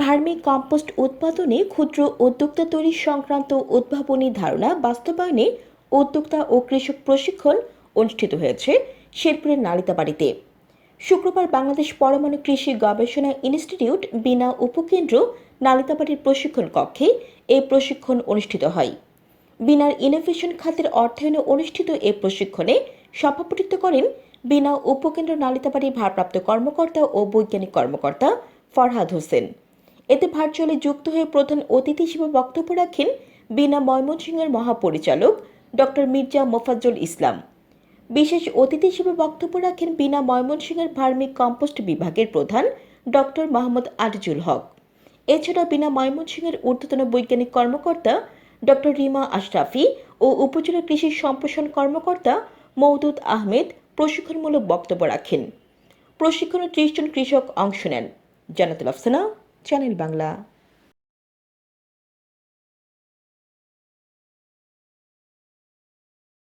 Vermi compost উৎপাদনে ক্ষুদ্র উদ্যোক্তা তৈরি সংক্রান্ত উদ্ভাবনী ধারণা বাস্তবায়নে উদ্যোক্তা ও কৃষক প্রশিক্ষণ অনুষ্ঠিত হয়েছে শেরপুরের নালিতাবাড়িতে। শুক্রবার বাংলাদেশ পরমাণু কৃষি গবেষণা ইনস্টিটিউট বিনা উপকেন্দ্র নালিতাবাড়ির প্রশিক্ষণ কক্ষে এই প্রশিক্ষণ অনুষ্ঠিত হয়। বিনার ইনোভেশন খাতের অর্থায়নে অনুষ্ঠিত এই প্রশিক্ষণে সভাপতিত্ব করেন বিনা উপকেন্দ্র নালিতাবাড়ির ভারপ্রাপ্ত কর্মকর্তা ও বৈজ্ঞানিক কর্মকর্তা ফরহাদ হোসেন। এতে ভার্চুয়ালি যুক্ত হয়ে প্রধান অতিথি হিসেবে বক্তব্য রাখেন বিনা ময়মনসিংহের মহাপরিচালক ডক্টর মির্জা মোফাজ্জল ইসলাম। বিশেষ অতিথি হিসেবে বক্তব্য রাখেন বিনা ময়মনসিংহের ভার্মিক কম্পোস্ট বিভাগের প্রধান ডক্টর মাহমুদ আজিজুল হক। এছাড়া বিনা ময়মনসিংহের ঊর্ধ্বতন বৈজ্ঞানিক কর্মকর্তা ডক্টর রিমা আশরাফি ও উপজেলা কৃষি সম্প্রসারণ কর্মকর্তা মওদুদ আহমেদ প্রশিক্ষণমূলক বক্তব্য রাখেন। প্রশিক্ষণে ত্রিশ জন কৃষক অংশ নেন। জানাতুল আফসানা চ্যানেল বাংলা।